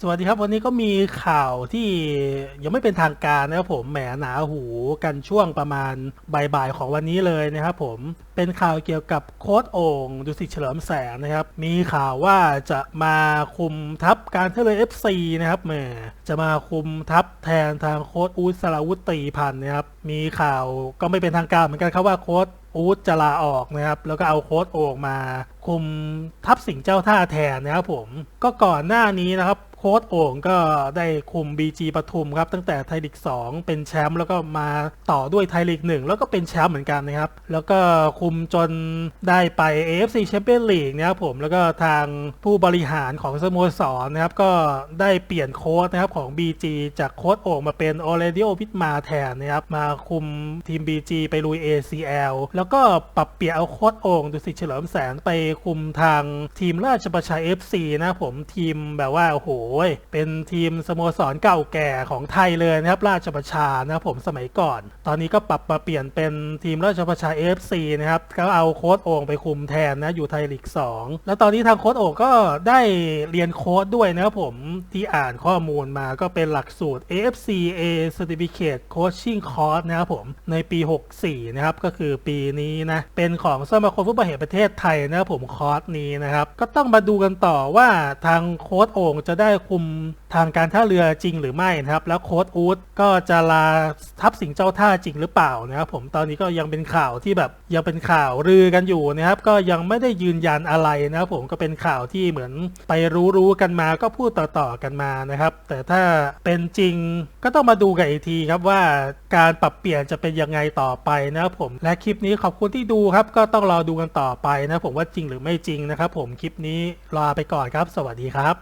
สวัสดีครับวันนี้ก็มีข่าวที่ยังไม่เป็นทางการนะครับผมแหมหนาหูกันช่วงประมาณบ่ายๆของวันนี้เลยนะครับผมเป็นข่าวเกี่ยวกับโค้ดโอ่งดุสิตเฉลิมแสงนะครับ มีข่าวว่าจะมาคุมทัพการเทเลเอฟซีนะครับแหมจะมาคุมทัพแทนทางโค้ดอูสราวุตีพันธ์นะครับ มีข่าวก็ไม่เป็นทางการเหมือนกันครับว่าโค้ดอูดจะลาออกนะครับ แล้วก็เอาโค้ดโอ่งมา คุมทัพสิงห์เจ้าท่าแทนนะครับผมก็ก่อนหน้านี้นะครับ ค้ดโอ่งก็ได้คุม BG ปทุมครับตั้งแต่ไทยลีก2เป็นแชมป์แล้วก็มาต่อด้วยไทยลีก1แล้วก็เป็นแชมป์เหมือนกันนะครับ แล้วก็คุมจนได้ไป AFC Champions League นะครับผมแล้วก็ทางผู้บริหารของสโมสรนะครับก็ได้เปลี่ยนโค้ดนะครับของ BG จากโค้ดโอ่งมาเป็นออเรดิโอพิทมาแทนนะครับมาคุมทีม BG ไปลุย ACL แล้วก็ปรับเปลี่ยนเอาโค้ดโอ่งดุสิตเฉลิมแสนไปคุมทางทีมราชประชา FC นะครับผมทีมแบบว่าโอ้โหเป็นทีมสโมสรเก่าแก่ของไทยเลยนะครับราชประชานะครับผมสมัยก่อน ตอนนี้ก็ปรับมาเปลี่ยนเป็นทีมราชประชา FC นะครับก็เอาโค้ดโอ่งไปคุมแทนนะอยู่ไทยลีก2แล้วตอนนี้ทางโค้ดโอ่งก็ได้เรียนโค้ดด้วยนะครับผมที่อ่านข้อมูลมาก็เป็นหลักสูตร AFCA Certificate Coaching Course นะครับผมในปี 64 นะครับ ก็คือปีนี้นะ เป็นของสมาคมฟุตบอลแห่งประเทศไทยนะครับผมคอร์สนี้นะครับ ก็ต้องมาดูกันต่อว่าทางโค้ดโอ่งจะได้คุมทางการท่าเรือจริงหรือไม่นะครับ แล้วโค้ดอูดก็จะลาทัพสิงเจ้าท่าจริงหรือเปล่านะครับผมตอนนี้ก็ยังเป็นข่าวที่แบบยังเป็นข่าวลือกันอยู่นะครับ ก็ยังไม่ได้ยืนยันอะไรนะครับผมก็เป็นข่าวที่เหมือนไปรู้ๆกันมาก็พูดต่อๆกันมานะครับ แต่ถ้าเป็นจริงก็ต้องมาดูกันอีกทีครับว่าการปรับเปลี่ยนจะเป็นยังไงต่อไปนะครับผมและคลิปนี้ขอบคุณที่ดูครับ ก็ต้องรอดูกันต่อไปนะผมว่าจริงหรือไม่จริงนะครับผมคลิปนี้ลาไปก่อนครับ สวัสดีครับ